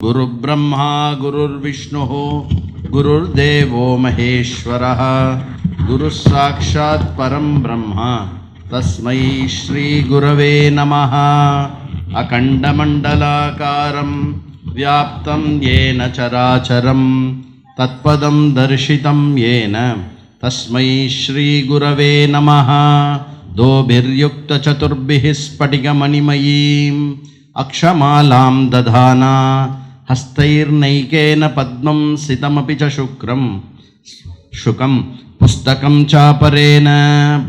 गुरुब्रह्मा गुरुर्विष्णुः गुरुर्देवो महेश्वरः गुरुः साक्षात् परं ब्रह्म तस्मै श्रीगुरवे नमः अखण्डमण्डलाकारं व्याप्तं येन चराचरं तत्पदं दर्शितं येन तस्मै श्रीगुरवे नमः दोभिर्युक्तचतुर्भिः स्फटिकमणिमयीम् अक्षमालां दधाना हस्तैर्नैकेन पद्मं सितमपि च शुक्रं शुकं पुस्तकं चापरेण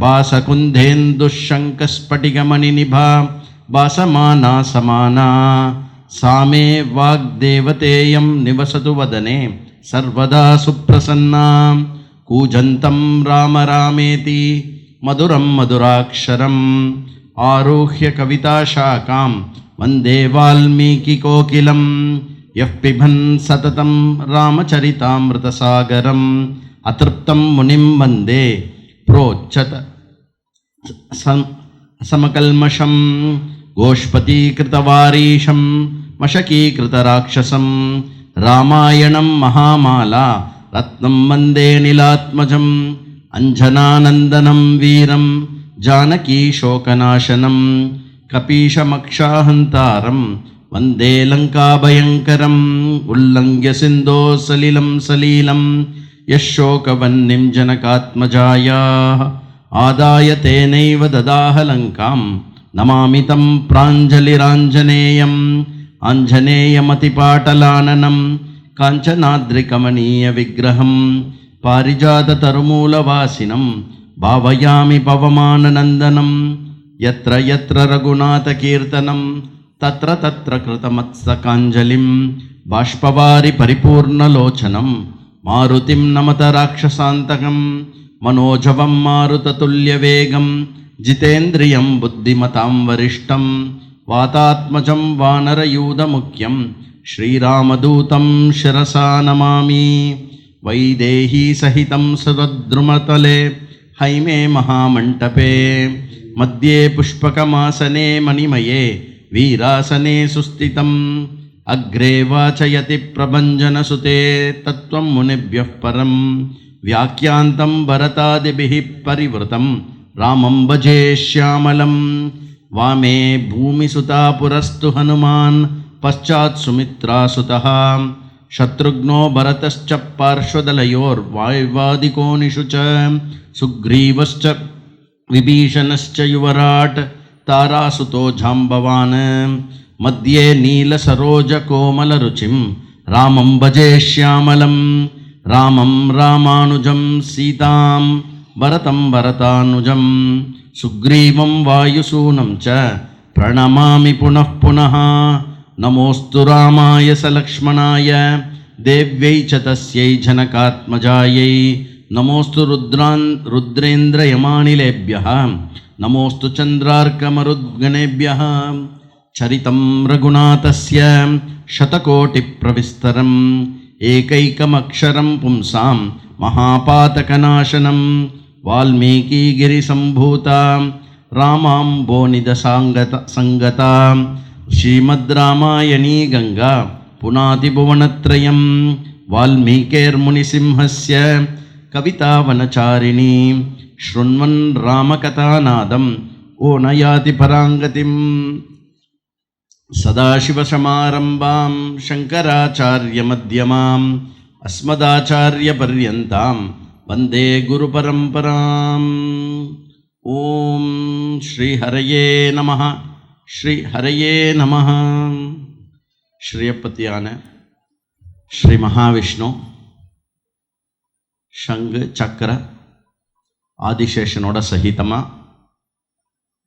भासकुन्धेन्दुःशङ्कस्फटिकमणिनिभा भासमाना समाना सा मे वाग्देवतेयं निवसतु वदने सर्वदा सुप्रसन्ना कूजन्तं राम रामेति मधुरं मधुराक्षरम् आरुह्य कविताशाखां वन्दे वाल्मीकिकोकिलं यः पिबन् सततं रामचरितामृतसागरम् अतृप्तं मुनिं वन्दे प्रोच्चत सम समकल्मषं गोष्पतीकृतवारीशं मशकीकृतराक्षसं रामायणं महामाला रत्नं वन्दे नीलात्मजम् अञ्जनानन्दनं वीरं जानकीशोकनाशनं कपीशमक्षाहन्तारं वन्दे लङ्काभयङ्करम् उल्लङ्घ्य सिन्धो सलिलं सलीलं यः शोकवह्निं जनकात्मजायाः आदाय तेनैव ददाह लङ्कां नमामि तं प्राञ्जलिराञ्जनेयम् आञ्जनेयमतिपाटलाननं काञ्चनाद्रिकमनीयविग्रहं पारिजाततरुमूलवासिनं भावयामि पवमाननन्दनं यत्र यत्र रघुनाथकीर्तनं తత్ర తత్ర కృతమత్సకాంజలిం బాష్పవారి పరిపూర్ణలోచనం మారుతిం నమత రాక్షసాంతకం మనోజవం మారుతతుల్యవేగం జితేంద్రియం బుద్ధిమతాం వరిష్టం వాతాత్మజం వానరయూధముఖ్యం శ్రీరామదూతం శిరసా నమామి వైదేహీ సహితం సురద్రుమతలే హైమే మహామంటపే మధ్యే పుష్పకమాసనే మణిమయే వీరాసనే సుస్థితం. అగ్రే వాచయతి ప్రభంజనసుతే తత్వం మునిభ్య పరం. వ్యాఖ్యాంతం భరతాదిభి పరివృతం. రామం భజే శ్యామలం. వామే భూమిసుతాపురస్తు హనుమాన్. పశ్చాత్ సుమిత్రాసుత. శత్రుఘ్నో భరతశ్చ పార్శ్వదలయోర్వాయువాదికోనిషు చ. సుగ్రీవశ్చ విభీషణశ్చ యువరాట్. तारासुतो जाम्बवान् मध्ये नीलसरोजकोमलरुचिं रामं भजे श्यामलं रामं रामानुजं सीतां भरतं भरतानुजं सुग्रीवं वायुसूनं च प्रणमामि पुनः पुनः नमोऽस्तु रामाय सलक्ष्मणाय देव्यै च तस्यै जनकात्मजायै नमोऽस्तु रुद्रान् रुद्रेन्द्रयमानिलेभ्यः नमोऽस्तु चन्द्रार्कमरुद्गणेभ्यः चरितं रघुनाथस्य शतकोटिप्रविस्तरम् एकैकमक्षरं पुंसां महापातकनाशनं वाल्मीकिगिरिसम्भूता रामाम्बोनिदसाङ्गत सङ्गता श्रीमद्रामायणी गङ्गा पुनातिभुवनत्रयं वाल्मीकेर्मुनिसिंहस्य कवितावनचारिणी शृण्वन् रामकथानादम् ओ न याति पराङ्गतिम् सदाशिवसमारम्भां शङ्कराचार्यमध्यमाम् अस्मदाचार्यपर्यन्तां वन्दे गुरुपरम्पराम् ॐ श्रीहरये நமः ஸ்ரீ ஹரையே நமः ஸ்ரீயப்பத்தியான ஸ்ரீ சங்கு சக்கர ஆதிசேஷனோட சகிதமாக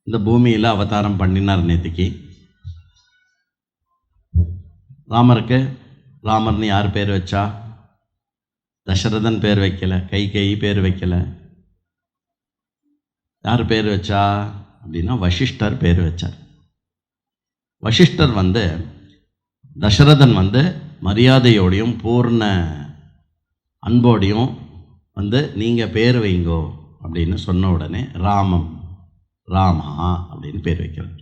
இந்த பூமியில் அவதாரம் பண்ணினார் நேத்திக்கு. ராமருக்கு ராமர்னு யார் பேர் வச்சா? தசரதன் பேர் வைக்கல கை கை பேர் வைக்கல. யார் பேர் வச்சா? அப்படின்னா வசிஷ்டர் பேர் வச்சார். வசிஷ்டர் வந்து தசரதன் வந்து மரியாதையோடையும் பூர்ண அன்போடையும் வந்து நீங்கள் பேர் வைங்கோ அப்படின்னு சொன்ன உடனே ராமம் ராமா அப்படின்னு பேர் வைக்கிறார்.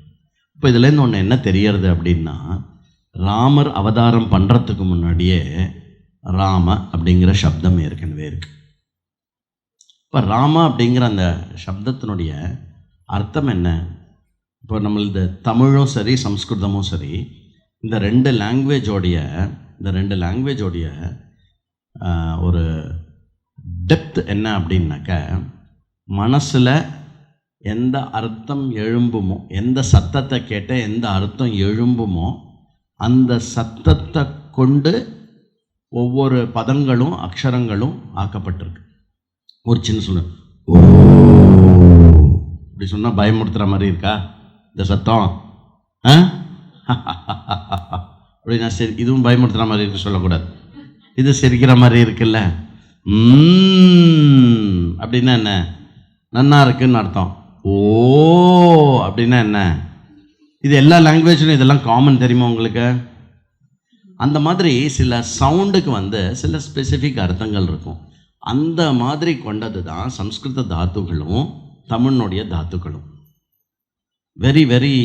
இப்போ இதுலேருந்து ஒன்று என்ன தெரியறது அப்படின்னா ராமர் அவதாரம் பண்ணுறதுக்கு முன்னாடியே ராம அப்படிங்கிற சப்தம் ஏற்கனவே இருக்குது இப்போ ராம அப்படிங்கிற அந்த சப்தத்தினுடைய அர்த்தம் என்ன? இப்போ நம்மளது தமிழும் சரி சம்ஸ்கிருதமும் சரி இந்த ரெண்டு லாங்குவேஜோடைய இந்த ரெண்டு லாங்குவேஜோடைய ஒரு டெப்த் என்ன அப்படின்னாக்க மனசில் எந்த அர்த்தம் எழும்புமோ எந்த சத்தத்தை கேட்ட எந்த அர்த்தம் எழும்புமோ அந்த சத்தத்தை கொண்டு ஒவ்வொரு பதங்களும் அக்ஷரங்களும் ஆக்கப்பட்டிருக்கு. ஒரு சின்ன சொல்லு. ஓ. சொன்னால் பயமுறுத்துகிற மாதிரி இருக்கா? இந்த சத்தம். ஆ? அப்படின்னா சரி இதுவும் பயமுறுத்துகிற மாதிரி இருக்கு சொல்லக்கூடாது. இது சிரிக்கிற மாதிரி இருக்குல்ல? அப்படின்னா என்ன? நன்னா இருக்குன்னு அர்த்தம். ஓ அப்படின்னா என்ன? இது எல்லா லாங்குவேஜ்லையும் இதெல்லாம் காமன் தெரியுமா உங்களுக்கு? அந்த மாதிரி சில சவுண்டுக்கு வந்து சில ஸ்பெசிஃபிக் அர்த்தங்கள் இருக்கும். அந்த மாதிரி கொண்டது தான் சம்ஸ்கிருத தாத்துகளும் தமிழ்னுடைய தாத்துக்களும். வெரி வெரி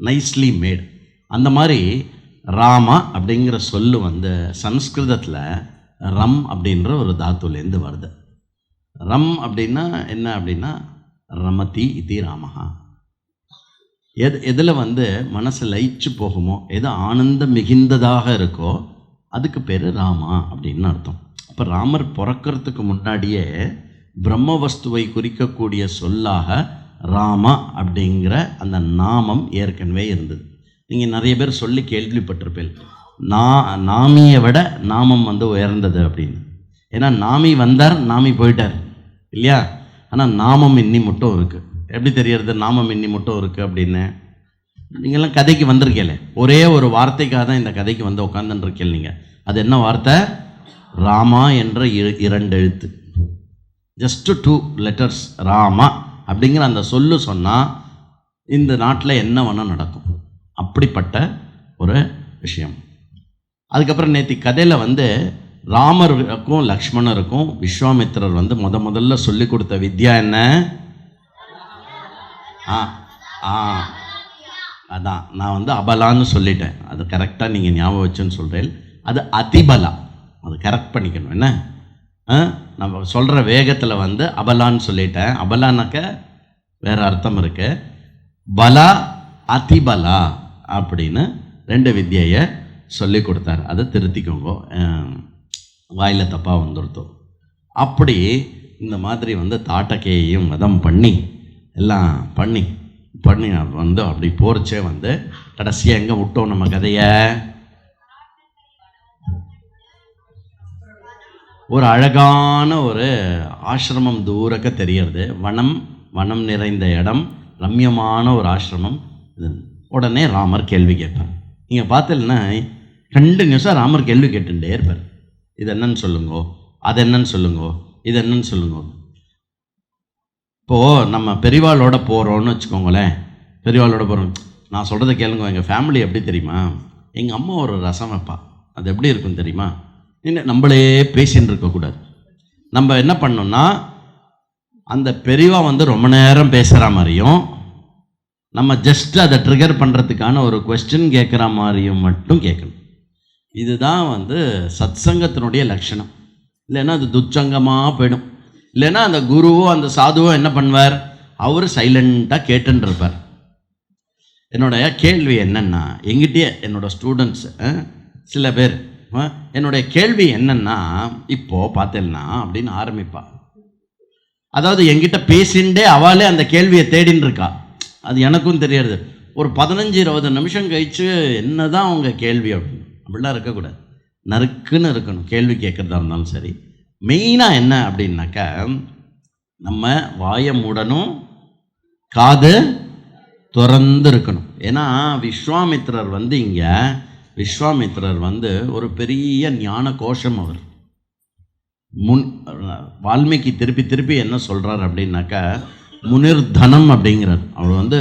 நைஸ்லி மேட் அந்த மாதிரி ராமா அப்படிங்கிற சொல்லு வந்து சம்ஸ்கிருதத்தில் ரம் அப்படின்ற ஒரு தாத்துலேருந்து வருது. ரம் அப்படின்னா என்ன அப்படின்னா ரமதி இதி ராமஹா. எது எதில் வந்து மனசு லயிச்சு போகுமோ எது ஆனந்தம் மிகுந்ததாக இருக்கோ அதுக்கு பேர் ராமா அப்படின்னு அர்த்தம். அப்போ ராமர் பிறக்கிறதுக்கு முன்னாடியே பிரம்ம வஸ்துவை குறிக்கக்கூடிய சொல்லாக ராமா அப்படிங்கிற அந்த நாமம் ஏற்கனவே இருந்தது. நீங்கள் நிறைய பேர் சொல்லி கேள்விப்பட்டிருப்பேன் நா நாமியை விட நாமம் வந்து உயர்ந்தது அப்படின்னு. ஏன்னா நாமி வந்தார் நாமி போயிட்டார். இல்லையா? ஆனால் நாமம் இன்னி மட்டும் இருக்குது எப்படி தெரியறது? நாமம் இன்னி மட்டும் இருக்குது அப்படின்னு. நீங்கள்லாம் கதைக்கு வந்திருக்கீங்களே? ஒரே ஒரு வார்த்தைக்காக தான் இந்த கதைக்கு வந்து உட்காந்துருக்கீங்க நீங்கள் அது என்ன வார்த்தை? ராமா என்ற இரண்டு எழுத்து. ஜஸ்ட் டூ லெட்டர்ஸ் ராமா அப்படிங்கிற அந்த சொல்லு சொன்னால் இந்த நாட்டில் என்ன வேணால் நடக்கும். அப்படிப்பட்ட ஒரு விஷயம். அதுக்கப்புறம் நேற்று கதையில் வந்து ராமருக்கும் லக்ஷ்மணருக்கும் விஸ்வாமித்திரர் வந்து முத முதல்ல சொல்லி கொடுத்த வித்யா என்ன? ஆ ஆ. அதான் நான் வந்து அபலான்னு சொல்லிட்டேன். அது கரெக்டாக நீங்கள் ஞாபகம் வச்சுன்னு சொல்கிறேன் அது அதிபலா. அது கரெக்ட் பண்ணிக்கணும். என்ன? ஆ? நம்ம சொல்கிற வேகத்தில் வந்து அபலான்னு சொல்லிட்டேன். அபலானாக்க வேறு அர்த்தம் இருக்குது பலா அதிபலா அப்படின்னு ரெண்டு வித்தியையை சொல்லி கொடுத்தாரு அதை திருத்திக்கோங்க. வாயில் தப்பாக வந்துருத்தோம் அப்படி இந்த மாதிரி வந்து தாட்டக்கையையும் மதம் பண்ணி எல்லாம் பண்ணி பண்ணி வந்து அப்படி போர்ச்சே வந்து கடைசியாக எங்கே விட்டோம் நம்ம கதையை? ஒரு அழகான ஒரு ஆசிரமம் தூரக்க தெரியறது வனம் வனம் நிறைந்த இடம் ரம்யமான ஒரு ஆசிரமம். இது. உடனே ராமர் கேள்வி கேட்பார். நீங்கள் பார்த்தீங்கன்னா கண்டினியூஸாக ராமர் கேள்வி கேட்டுட்டே இருப்பார். இது என்னன்னு சொல்லுங்கோ அது என்னன்னு சொல்லுங்கோ இது என்னன்னு சொல்லுங்கோ. இப்போது நம்ம பெரியவாளோட போகிறோன்னு வச்சுக்கோங்களேன். பெரியவாளோட போகிறோம் நான் சொல்கிறத கேளுங்க எங்கள் ஃபேமிலி எப்படி தெரியுமா? எங்கள் அம்மா ஒரு ரசம் வைப்பா. அது எப்படி இருக்கும் தெரியுமா? இன்னும் நம்மளே பேசின்னு இருக்கக்கூடாது நம்ம என்ன பண்ணோம்னா அந்த பெரியவா வந்து ரொம்ப நேரம் பேசுகிற மாதிரியும் நம்ம ஜஸ்ட் அதை ட்ரிகர் பண்ணுறதுக்கான ஒரு கொஸ்டின் கேட்குற மாதிரியும் மட்டும் கேட்கணும் இதுதான் வந்து சத்சங்கத்தினுடைய லட்சணம். இல்லைன்னா அது துச்சங்கமாக போயிடும். இல்லைன்னா அந்த குருவோ அந்த சாதுவோ என்ன பண்ணுவார்? அவர் சைலண்ட்டாக கேட்டுருப்பார் இருப்பார் என்னுடைய கேள்வி என்னென்னா எங்கிட்டே என்னோட ஸ்டூடெண்ட்ஸ் சில பேர் என்னுடைய கேள்வி என்னென்னா இப்போது பார்த்தேன்னா அப்படின்னு ஆரம்பிப்பா. அதாவது என்கிட்ட பேசிண்டே அவளே அந்த கேள்வியை தேடின்னு இருக்கா அது எனக்கும் தெரியாது. ஒரு பதினஞ்சு இருபது நிமிஷம் கழிச்சு என்னதான் அவங்க கேள்வி அப்படின்னு. அப்படிலாம் இருக்கக்கூடாது. நறுக்குன்னு இருக்கணும். கேள்வி கேட்குறதா இருந்தாலும் சரி. மெயினாக என்ன அப்படின்னாக்கா நம்ம வாயை மூடணும் காது திறந்து இருக்கணும். ஏன்னா விஸ்வாமித்ரர் வந்து இங்கே விஸ்வாமித்ரர் வந்து ஒரு பெரிய ஞான கோஷம் அவர். முன் வால்மீகி திருப்பி திருப்பி என்ன சொல்கிறார் அப்படின்னாக்கா முனிர்தனம் அப்படிங்கிறார். அவர் வந்து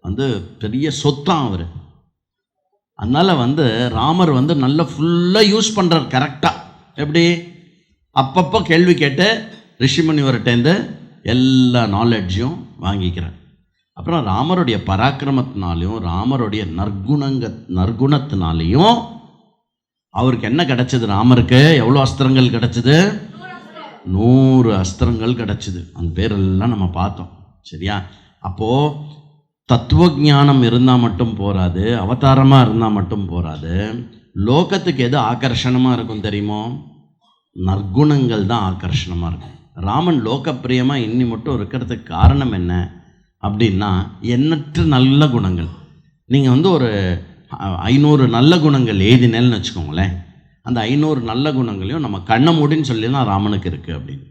வந்து பெரிய சொத்தான் அவர். அதனால் வந்து ராமர் வந்து நல்லா ஃபுல்லாக யூஸ் பண்ணுறார் கரெக்டாக எப்படி? அப்பப்போ கேள்வி கேட்டு ரிஷிமுனிவர்கிட்டேருந்து எல்லா நாலெட்ஜையும் வாங்கிக்கிறார். அப்புறம் ராமருடைய பராக்கிரமத்தினாலையும் ராமருடைய நற்குணங்க நற்குணத்தினாலையும் அவருக்கு என்ன கிடைச்சது ராமருக்கு? எவ்வளோ அஸ்திரங்கள் கிடைச்சது? நூறு அஸ்திரங்கள் கிடச்சிது. அந்த பேரெல்லாம் நம்ம பார்த்தோம். சரியா? அப்போது தத்துவ ஞானம் இருந்தால் மட்டும் போகாது அவதாரமாக இருந்தால் மட்டும் போகாது லோகத்துக்கு எது ஆகர்ஷணமாக இருக்கும் தெரியுமோ? நற்குணங்கள் தான் ஆகர்ஷணமாக இருக்கும். ராமன் லோகப்பிரியமாக இன்னி மட்டும் இருக்கிறதுக்கு காரணம் என்ன? அப்படின்னா எண்ணற்ற நல்ல குணங்கள். நீங்கள் வந்து ஒரு ஐநூறு நல்ல குணங்கள் எழுதினேன்னு வச்சுக்கோங்களேன். அந்த ஐநூறு நல்ல குணங்களையும் நம்ம கண்ண மூடின்னு தான் ராமனுக்கு இருக்குது அப்படின்னு.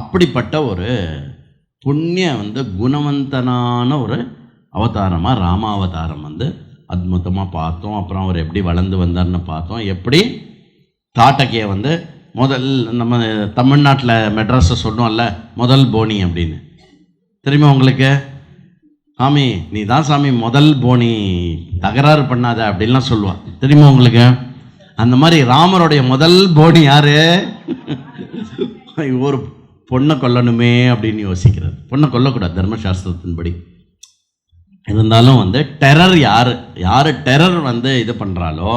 அப்படிப்பட்ட ஒரு புண்ணிய வந்து குணவந்தனான ஒரு அவதாரமாக ராமாவதாரம் வந்து அற்புதமாக பார்த்தோம். அப்புறம் அவர் எப்படி வளர்ந்து வந்தார்னு பார்த்தோம். எப்படி தாட்டகியை வந்து முதல் நம்ம தமிழ்நாட்டில் மெட்ராஸை சொன்னோம்ல முதல் போனி அப்படின்னு. தெரியுமா உங்களுக்கு? சாமி நீ தான் சாமி முதல் போனி. தகராறு பண்ணாத அப்படின்லாம் சொல்லுவான் தெரியுமா உங்களுக்கு? அந்த மாதிரி ராமருடைய முதல் போனி யாரு? ஒரு பொண்ணை கொல்லணுமே அப்படின்னு யோசிக்கிறார் பொண்ணை கொல்லக்கூடாது தர்மசாஸ்திரத்தின்படி. இருந்தாலும் வந்து டெரர் யார் யார் டெரர் வந்து இது பண்ணுறாலோ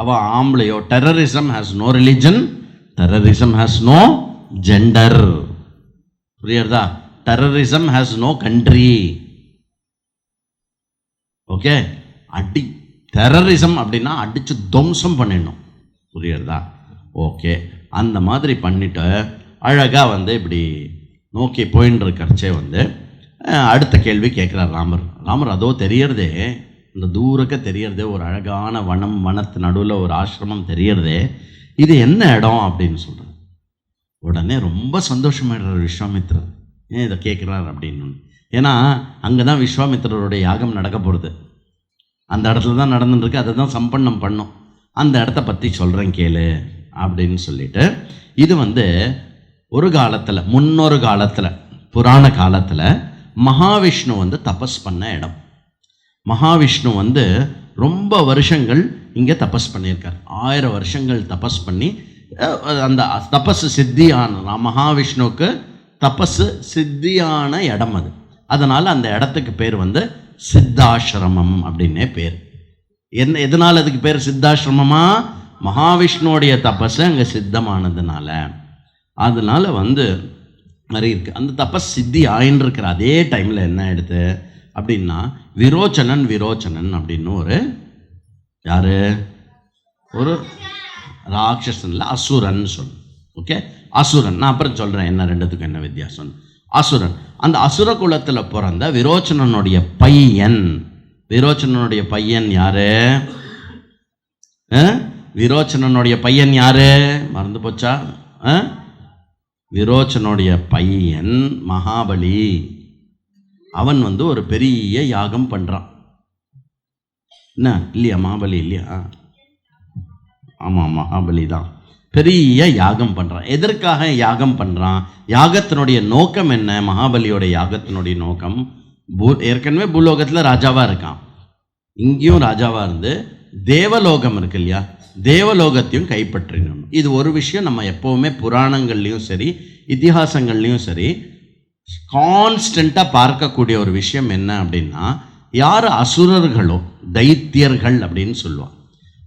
அவள் ஆம்பளையோ terrorism has no religion terrorism has no gender புரியுறதா? Terrorism has no country okay அடி டெரரிசம் அப்படின்னா அடித்து துவம்சம் பண்ணிடணும். புரியுறதா? ஓகே அந்த மாதிரி பண்ணிவிட்டு அழகாக வந்து இப்படி நோக்கி போயின்னு இருக்கிறச்சே வந்து அடுத்த கேள்வி கேட்குறார் ராமர். ராமர் அதோ தெரியறதே இந்த தூரக்க தெரியறதே ஒரு அழகான வனம் வனத்து நடுவில் ஒரு ஆசிரமம் தெரியறதே இது என்ன இடம் அப்படின்னு சொல்கிறார் உடனே ரொம்ப சந்தோஷமாயிடுறார் விஸ்வாமித்ரர். ஏன் இதை கேட்குறார் அப்படின்னு. ஏன்னா அங்கே தான் விஸ்வாமித்திரருடைய யாகம் நடக்க போகிறது அந்த இடத்துல தான் நடந்துருக்கு அதை தான் சம்பன்னம் பண்ணும். அந்த இடத்த பற்றி சொல்கிறேன் கேளு அப்படின்னு சொல்லிட்டு இது வந்து ஒரு காலத்தில் முன்னொரு காலத்தில் புராண காலத்தில் மகாவிஷ்ணு வந்து தபஸ் பண்ண இடம். மகாவிஷ்ணு வந்து ரொம்ப வருஷங்கள் இங்கே தபஸ் பண்ணியிருக்கார். ஆயிரம் வருஷங்கள் தபஸ் பண்ணி அந்த தபஸ் சித்தியான மகாவிஷ்ணுவுக்கு தபஸ் சித்தியான இடம் அது. அதனால் அந்த இடத்துக்கு பேர் வந்து சித்தாசிரமம் அப்படின்னே பேர். என்ன எதனால் அதுக்கு பேர் சித்தாசிரமமா? மகாவிஷ்ணுவோடைய தபஸ் அங்கே சித்தமானதுனால. அதனால் வந்து நிறைய இருக்குது அந்த தபஸ் சித்தி ஆயின்ருக்கிற அதே டைமில் என்ன எடுத்து அப்படின்னா விரோச்சனன் விரோச்சனன் அப்படின்னு ஒரு யார்? ஒரு ராட்சசனில் அசுரன் சொல். ஓகே அசுரன். நான் அப்புறம் சொல்கிறேன் என்ன ரெண்டுத்துக்கும் என்ன வித்தியாசம் அசுரன். அந்த அசுர குலத்தில் பிறந்த விரோச்சனனுடைய பையன். விரோச்சனனுடைய பையன் யாரு? விரோச்சனனுடைய பையன் யாரு? மறந்து போச்சா? ஆ? விரோச்சனுடைய பையன் மகாபலி. அவன் வந்து ஒரு பெரிய யாகம் பண்ணுறான் என்ன? இல்லையா? மகாபலி இல்லையா? ஆமாம் மகாபலி தான். பெரிய யாகம் பண்ணுறான் எதற்காக யாகம் பண்ணுறான் யாகத்தினுடைய நோக்கம் என்ன? மகாபலியோட யாகத்தினுடைய நோக்கம் பூ ஏற்கனவே பூலோகத்தில் ராஜாவாக இருக்கான். இங்கேயும் ராஜாவாக இருந்து தேவலோகம் இருக்கு இல்லையா? தேவலோகத்தையும் கைப்பற்றினோம். இது ஒரு விஷயம். நம்ம எப்போவுமே புராணங்கள்லேயும் சரி இத்திஹாசங்கள்லேயும் சரி கான்ஸ்டண்ட்டாக பார்க்கக்கூடிய ஒரு விஷயம் என்ன அப்படின்னா யார் அசுரர்களோ தைத்தியர்கள் அப்படின்னு சொல்லுவாங்க.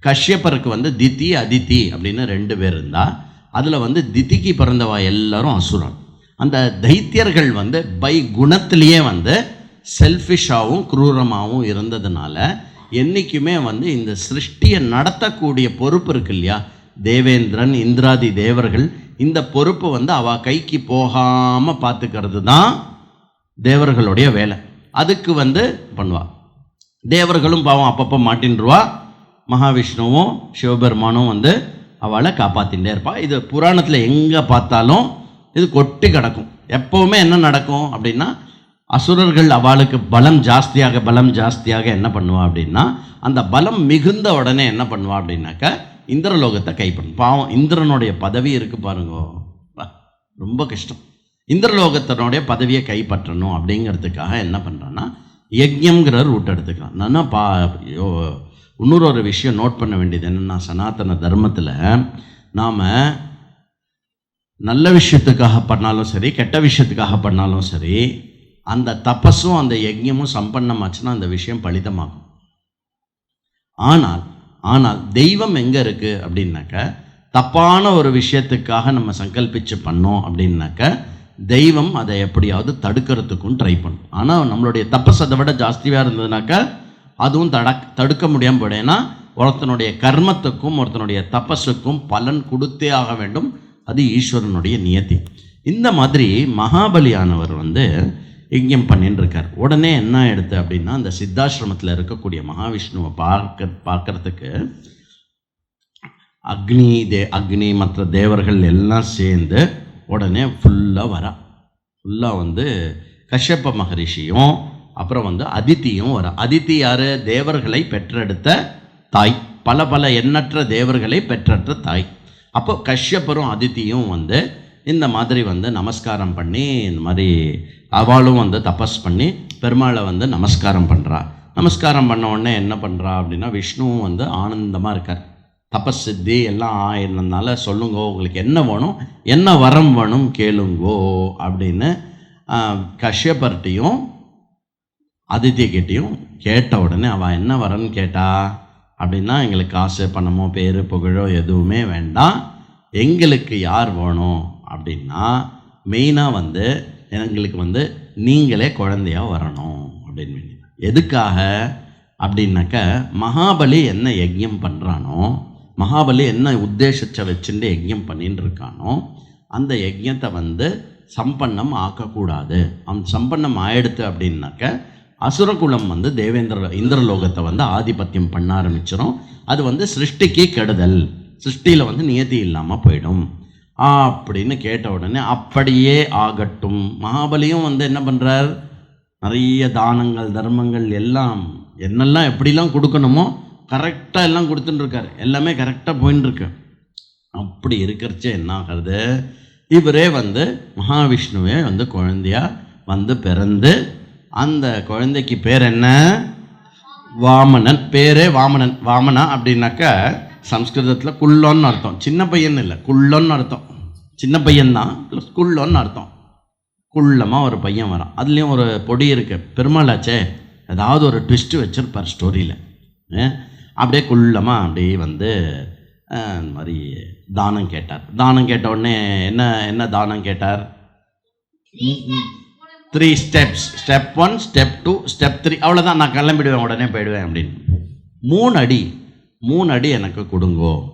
கஷ்யப்பருக்கு வந்து திதி அதித்தி அப்படின்னு ரெண்டு பேர் இருந்தால் அதில் வந்து திதிக்கு பிறந்தவா எல்லாரும் அசுரன் அந்த தைத்தியர்கள் வந்து பை குணத்திலேயே வந்து செல்ஃபிஷாகவும் குரூரமாகவும் இருந்ததுனால என்றைக்குமே வந்து இந்த சிருஷ்டியை நடத்தக்கூடிய பொறுப்பு இருக்கு இல்லையா தேவேந்திரன் இந்திராதி தேவர்கள் இந்த பொறுப்பு வந்து அவ கைக்கு போகாமல் பார்த்துக்கிறது தான் தேவர்களுடைய வேலை. அதுக்கு வந்து பண்ணுவா. தேவர்களும் பாவம் அப்பப்போ மாட்டின்ருவா மகாவிஷ்ணுவும் சிவபெருமானும் வந்து அவளை காப்பாத்தின்டே இருப்பா. இது புராணத்தில் எங்கே பார்த்தாலும் இது கொட்டி கிடக்கும். எப்போவுமே என்ன நடக்கும் அப்படின்னா அசுரர்கள் அவளுக்கு பலம் ஜாஸ்தியாக பலம் ஜாஸ்தியாக என்ன பண்ணுவா அப்படின்னா அந்த பலம் மிகுந்த உடனே என்ன பண்ணுவா அப்படின்னாக்கா இந்திரலோகத்தை கைப்பற்றும் பாவம் இந்திரனுடைய பதவி இருக்குது பாருங்க. ரொம்ப கஷ்டம். இந்திரலோகத்தினுடைய பதவியை கைப்பற்றணும் அப்படிங்கிறதுக்காக என்ன பண்ணுறான்னா யஜ்யங்கிற ரூட் எடுத்துக்கலாம் நான் பா இன்னொரு ஒரு விஷயம் நோட் பண்ண வேண்டியது என்னென்னா சனாதன தர்மத்தில் நாம் நல்ல விஷயத்துக்காக பண்ணாலும் சரி கெட்ட விஷயத்துக்காக பண்ணாலும் சரி அந்த தபஸும் அந்த யஜ்யமும் சம்பன்னமாச்சுன்னா அந்த விஷயம் பலிதமாகும். ஆனால் ஆனால் தெய்வம் எங்கே இருக்குது அப்படின்னாக்க தப்பான ஒரு விஷயத்துக்காக நம்ம சங்கல்பிச்சு பண்ணோம் அப்படின்னாக்க தெய்வம் அதை எப்படியாவது தடுக்கிறதுக்கும் ட்ரை பண்ணும். ஆனால் நம்மளுடைய தப்பஸ் அதை விட ஜாஸ்தியாக இருந்ததுனாக்க அதுவும் தடக் தடுக்க முடியாமல் போடேன்னா ஒருத்தனுடைய கர்மத்துக்கும் ஒருத்தனுடைய தபஸுக்கும் பலன் கொடுத்தே ஆக வேண்டும். அது ஈஸ்வரனுடைய நியத்தி இந்த மாதிரி மகாபலியானவர் வந்து யஜ்யம் பண்ணின்னு இருக்கார் உடனே என்ன எடுத்து அப்படின்னா அந்த சித்தாசிரமத்தில் இருக்கக்கூடிய மகாவிஷ்ணுவை பார்க்க பார்க்கறதுக்கு அக்னி தே அக்னி மற்ற தேவர்கள் எல்லாம் சேர்ந்து உடனே ஃபுல்லாக வரா. ஃபுல்லாக வந்து கஷ்யப்ப மகரிஷியும் அப்புறம் வந்து அதித்தியும் வர. அதித்தி யார்? தேவர்களை பெற்றெடுத்த தாய். பல பல எண்ணற்ற தேவர்களை பெற்றெடுத்த தாய். அப்போ கஷ்யப்பரும் அதித்தியும் வந்து இந்த மாதிரி வந்து நமஸ்காரம் பண்ணி இந்த மாதிரி அவளும் வந்து தபஸ் பண்ணி பெருமாளை வந்து நமஸ்காரம் பண்ணுறா நமஸ்காரம் பண்ண உடனே என்ன பண்ணுறா அப்படின்னா விஷ்ணுவும் வந்து ஆனந்தமாக இருக்கார். தபஸ் சித்தி எல்லாம் ஆயிருந்தனால சொல்லுங்கோ உங்களுக்கு என்ன வேணும் என்ன வரம் வேணும் கேளுங்கோ அப்படின்னு ஆஹ், கஷ்யப்பர்கிட்டையும் அதித்தியக்கிட்டையும் கேட்ட உடனே அவள் என்ன வரன்னு கேட்டா? அப்படின்னா எங்களுக்கு காசு பணமோ பேர் புகழோ எதுவுமே வேண்டாம். எங்களுக்கு யார் வேணும்? அப்படின்னா மெயினாக வந்து எங்களுக்கு வந்து நீங்களே குழந்தையாக வரணும் அப்படின்னு எதுக்காக? அப்படின்னாக்க மகாபலி என்ன யஜ்யம் பண்ணுறானோ மகாபலி என்ன உத்தேசத்தை வச்சுட்டு யஜ்யம் பண்ணின்னு இருக்கானோ அந்த யஜ்யத்தை வந்து சம்பன்னம் ஆக்கக்கூடாது. அந்த சம்பன்னம் ஆயிடுத்து அப்படின்னாக்க அசுரகுலம் வந்து தேவேந்திர இந்திரலோகத்தை வந்து ஆதிபத்தியம் பண்ண ஆரம்பிச்சிடும் அது வந்து சிருஷ்டிக்கு கெடுதல். சிருஷ்டியில் வந்து நியதி இல்லாமல் போயிடும். அப்படின்னு கேட்ட உடனே அப்படியே ஆகட்டும். மகாபலியும் வந்து என்ன பண்ணுறார் நிறைய தானங்கள் தர்மங்கள் எல்லாம் என்னெல்லாம் எப்படிலாம் கொடுக்கணுமோ கரெக்டாக எல்லாம் கொடுத்துட்டுருக்காரு. எல்லாமே கரெக்டாக போயின்னு இருக்கு அப்படி இருக்கிறச்சே என்ன ஆகிறது இவரே வந்து மகாவிஷ்ணுவே வந்து குழந்தையாக வந்து பிறந்து அந்த குழந்தைக்கு பேர் என்ன? வாமனன். பேரே வாமனன். வாமனா அப்படின்னாக்கா சம்ஸ்கிருதத்தில் குள்ளோன்னு அர்த்தம். சின்ன பையன் இல்லை குள்ளோன்னு அர்த்தம். சின்ன பையன்தான் ப்ளஸ் குள்ளோன்னு அர்த்தம். குள்ளமாக ஒரு பையன் வரான். அதுலேயும் ஒரு பொடி இருக்கு. பெருமாளாச்சே ஏதாவது ஒரு ட்விஸ்ட் வச்சிருப்பார் ஸ்டோரியில் அப்படியே குள்ளமாக அப்படியே வந்து இந்த மாதிரி தானம் கேட்டார். தானம் கேட்ட உடனே என்ன என்ன தானம் கேட்டார்? Three steps step one step two step three அவ்வளோதான் நான் கிளம்பிடுவேன் உடனே போயிடுவேன் அப்படின்னு. மூணு அடி. மூணு அடி எனக்கு கொடுங்கோ.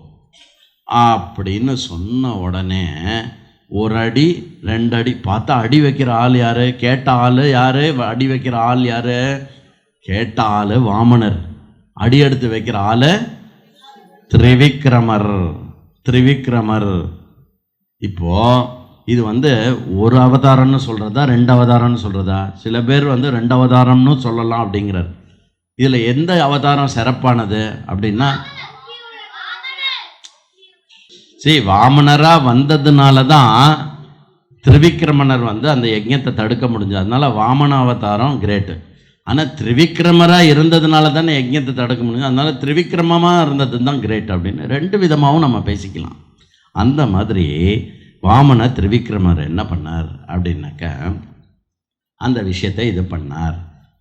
அப்படின்னு சொன்ன உடனே ஒரு அடி ரெண்டு அடி பார்த்தா அடி வைக்கிற ஆள் யார்? கேட்ட ஆள் யார்? அடி வைக்கிற ஆள் யார்? கேட்ட ஆள் வாமனர். அடி எடுத்து வைக்கிற ஆள் திரிவிக்ரமர். திரிவிக்ரமர். இப்போது இது வந்து ஒரு அவதாரம்னு சொல்கிறதா ரெண்டு அவதாரம்னு சொல்கிறதா சில பேர் வந்து ரெண்டு அவதாரம்னு சொல்லலாம் அப்படிங்கிறார். இதில் எந்த அவதாரம் சிறப்பானது அப்படின்னா சரி வாமனராக வந்ததுனால தான் திரிவிக்ரமணர் வந்து அந்த யஜ்ஞத்தை தடுக்க முடிஞ்சது. அதனால் வாமன அவதாரம் கிரேட்டு ஆனால் திரிவிக்ரமராக இருந்ததுனால தானே யஜ்யத்தை தடுக்க முடிஞ்சது. அதனால திரிவிக்ரமமாக இருந்தது தான் கிரேட் அப்படின்னு ரெண்டு விதமாகவும் நம்ம பேசிக்கலாம். அந்த மாதிரி வாமன திரிவிக்ரமர் என்ன பண்ணார் அப்படின்னாக்க அந்த விஷயத்தை இது பண்ணார்.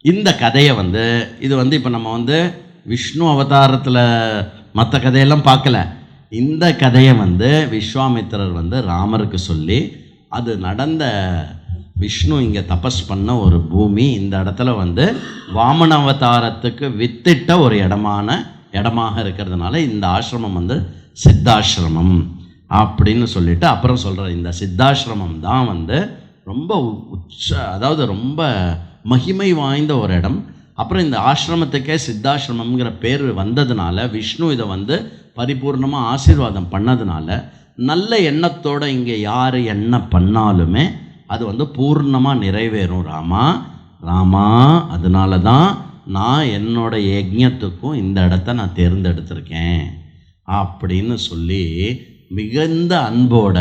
இந்த கதையை வந்து இது வந்து இப்போ நம்ம வந்து விஷ்ணு அவதாரத்தில் மற்ற கதையெல்லாம் பார்க்கல. இந்த கதையை வந்து விஸ்வாமித்திரர் வந்து ராமருக்கு சொல்லி அது நடந்த விஷ்ணு இங்கே தபஸ் பண்ண ஒரு பூமி இந்த இடத்துல வந்து வாமன அவதாரத்துக்கு வித்திட்ட ஒரு இடமான இடமாக இருக்கிறதுனால இந்த ஆசிரமம் வந்து சித்தாசிரமம் அப்படின்னு சொல்லிட்டு அப்புறம் சொல்கிறார் இந்த சித்தாசிரமம் தான் வந்து ரொம்ப உ- உச்ச அதாவது ரொம்ப மகிமை வாய்ந்த ஒரு இடம் அப்புறம் இந்த ஆசிரமத்துக்கே சித்தாசிரமம்ங்கிற பேர் வந்ததுனால விஷ்ணு இதை வந்து பரிபூர்ணமாக ஆசீர்வாதம் பண்ணதுனால நல்ல எண்ணத்தோடு இங்கே யார் என்ன பண்ணாலுமே அது வந்து பூர்ணமாக நிறைவேறும். ராமா ராமா அதனால தான் நான் என்னோட யஜ்யத்துக்கும் இந்த இடத்த நான் தேர்ந்தெடுத்திருக்கேன். அப்படின்னு சொல்லி மிகுந்த அன்போட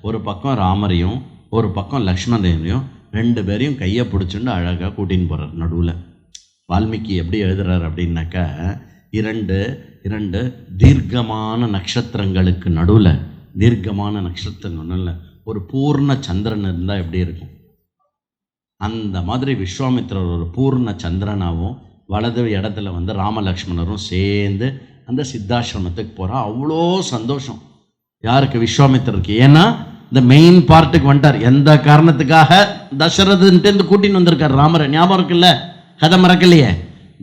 ஒரு பக்கம் ராமரையும் ஒரு பக்கம் லக்ஷ்மணனையும் ரெண்டு பேரையும் கையை பிடிச்சிட்டு அழகாக கூட்டின்னு போகிறார் நடுவில். வால்மீகி எப்படி எழுதுறார் அப்படின்னாக்கா இரண்டு இரண்டு தீர்க்கமான நட்சத்திரங்களுக்கு நடுவில் தீர்க்கமான நட்சத்திரங்கள் ஒன்றும் இல்லை ஒரு பூர்ண சந்திரன் இருந்தால் எப்படி இருக்கும்? அந்த மாதிரி விஸ்வாமித்திரர் ஒரு பூர்ண சந்திரனாகவும் வலது இடத்துல வந்து ராமலக்ஷ்மணரும் சேர்ந்து அந்த சித்தாசிரமத்துக்கு போகிறா அவ்வளோ சந்தோஷம். யாருக்கு? விஸ்வாமித்திரருக்கு. ஏன்னா இந்த மெயின் பார்ட்டுக்கு வந்துட்டார். எந்த காரணத்துக்காக? தசரதன்ட்டேருந்து கூட்டின்னு வந்திருக்கார். ராமரை ஞாபகம் இருக்குல்ல? கதை மறக்கலையே.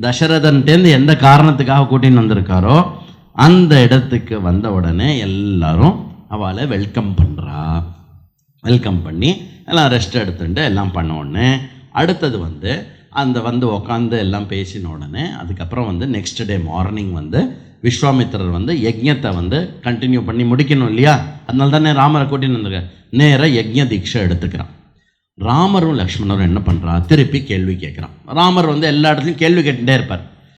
தசரதன்ட்டேருந்து எந்த காரணத்துக்காக கூட்டின்னு வந்திருக்காரோ அந்த இடத்துக்கு வந்த உடனே எல்லாரும் அவளை வெல்கம் பண்ணுறா வெல்கம் பண்ணி எல்லாம் ரெஸ்ட் எடுத்துட்டு எல்லாம் பண்ண உடனே அடுத்தது வந்து அந்த வந்து உக்காந்து எல்லாம் பேசின உடனே அதுக்கப்புறம் வந்து நெக்ஸ்ட் டே மார்னிங் வந்து விஸ்வாமித்திரர் வந்து யஜ்யத்தை வந்து கண்டினியூ பண்ணி முடிக்கணும் இல்லையா? அதனால தானே ராமரை கூட்டின்னு வந்திருக்கார். நேராக யஜ்ய தீட்சை எடுத்துக்கிறான். ராமரும் லக்ஷ்மணரும் என்ன பண்ணுறா திருப்பி கேள்வி கேட்குறான். ராமர் வந்து எல்லா இடத்துலையும் கேள்வி கேட்டுகிட்டே இருப்பார்.